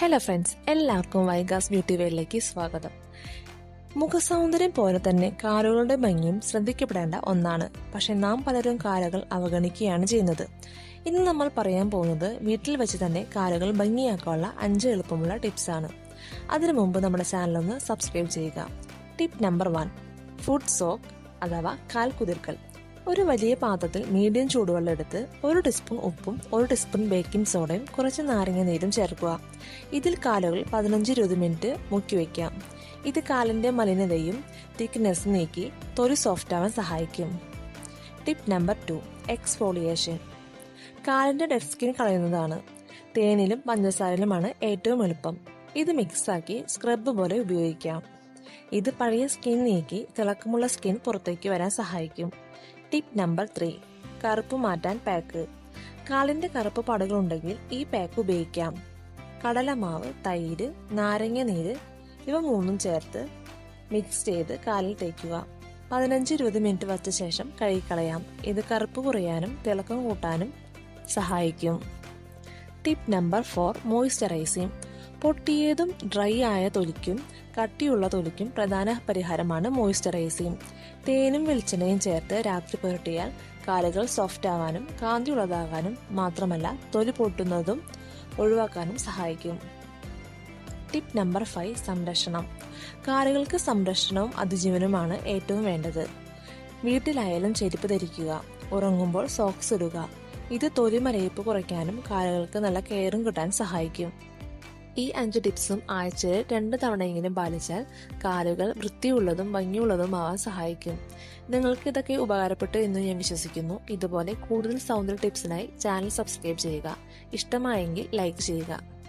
Hello friends എല്ലാവർക്കും Vaiga's beauty വേളിലേക്ക് സ്വാഗതം. മുഖസൗന്ദര്യം പോലെ തന്നെ കാലുകളുടെ ഭംഗിയും ശ്രദ്ധിക്കപ്പെടേണ്ട ഒന്നാണ്. പക്ഷെ നാം പലരും കാലുകൾ അവഗണിക്കുകയാണ് ചെയ്യുന്നത്. ഇന്ന് നമ്മൾ പറയാൻ പോകുന്നത് വീട്ടിൽ വെച്ച് തന്നെ കാലുകൾ ഭംഗിയാക്കാനുള്ള അഞ്ച് എളുപ്പമുള്ള ടിപ്സ് ആണ്. അതിനു മുമ്പ് നമ്മുടെ ചാനലൊന്ന് സബ്സ്ക്രൈബ് ചെയ്യുക. Tip number one foot soak അഥവാ കാൽ കുതിർക്കൽ. ഒരു വലിയ പാത്രത്തിൽ മീഡിയം ചൂടുവെള്ളം എടുത്ത് ഒരു ടീസ്പൂൺ ഉപ്പും ഒരു ടീസ്പൂൺ ബേക്കിംഗ് സോഡയും കുറച്ച് നാരങ്ങ നീരും ചേർക്കുക. ഇതിൽ കാലുകൾ പതിനഞ്ച് ഇരുപത് മിനിറ്റ് മുക്കി വയ്ക്കാം ഇത് കാലിന്റെ മലിനതയും തിക്നെസ് നീക്കി തൊലി സോഫ്റ്റ് ആവാൻ സഹായിക്കും. ടിപ്പ് നമ്പർ ടു എക്സ്ഫോളിയേഷൻ കാലിന്റെ ഡെഡ് സ്കിൻ കളയുന്നതാണ്. തേനിലും പഞ്ചസാരയിലുമാണ് ഏറ്റവും എളുപ്പം. ഇത് മിക്സാക്കി സ്ക്രബ് പോലെ ഉപയോഗിക്കാം. ഇത് പഴയ സ്കിൻ നീക്കി തിളക്കമുള്ള സ്കിൻ പുറത്തേക്ക് വരാൻ സഹായിക്കും. ടിപ്പ് നമ്പർ ത്രീ കറുപ്പ് മാറ്റാൻ പാക്ക് കാലിന്റെ കറുപ്പ് പടകളുണ്ടെങ്കിൽ ഈ പാക്ക് ഉപയോഗിക്കാം. കടലമാവ് തൈര് നാരങ്ങ നീര് ഇവ മൂന്നും ചേർത്ത് മിക്സ് ചെയ്ത് കാലിൽ തേക്കുക. പതിനഞ്ച് ഇരുപത് മിനിറ്റ് വച്ച ശേഷം കഴുകിക്കളയാം. ഇത് കറുപ്പ് കുറയാനും തിളക്കം കൂട്ടാനും സഹായിക്കും. ടിപ്പ് നമ്പർ ഫോർ മോയ്സ്ചറൈസിങ് പൊട്ടിയതും ഡ്രൈ ആയ തൊലിക്കും കട്ടിയുള്ള തൊലിക്കും പ്രധാന പരിഹാരമാണ് മോയ്സ്ചറൈസിങ് തേനും വെളിച്ചെണ്ണയും ചേർത്ത് രാത്രി പുരട്ടിയാൽ കാലുകൾ സോഫ്റ്റ് ആവാനും കാന്തിയുള്ളതാകാനും മാത്രമല്ല തൊലി പൊട്ടുന്നതും ഒഴിവാക്കാനും സഹായിക്കും. ടിപ്പ് നമ്പർ ഫൈവ് സംരക്ഷണം. കാലുകൾക്ക് സംരക്ഷണവും അതിജീവനവുമാണ് ഏറ്റവും വേണ്ടത്. വീട്ടിലായാലും ചെരുപ്പ് ധരിക്കുക ഉറങ്ങുമ്പോൾ സോക്സ് ഇടുക. ഇത് തൊലി മരയിപ്പ് കുറയ്ക്കാനും കാലുകൾക്ക് നല്ല കെയറും കിട്ടാൻ സഹായിക്കും. ഈ അഞ്ച് ടിപ്സും ആഴ്ചയിൽ രണ്ട് തവണയെങ്കിലും പാലിച്ചാൽ കാലുകൾ വൃത്തിയുള്ളതും ഭംഗിയുള്ളതും ആവാൻ സഹായിക്കും. നിങ്ങൾക്ക് ഇതൊക്കെ ഉപകാരപ്പെട്ടു എന്ന് ഞാൻ വിശ്വസിക്കുന്നു. ഇതുപോലെ കൂടുതൽ സൗന്ദര്യ ടിപ്സിനായി ചാനൽ സബ്സ്ക്രൈബ് ചെയ്യുക. ഇഷ്ടമായെങ്കിൽ ലൈക്ക് ചെയ്യുക.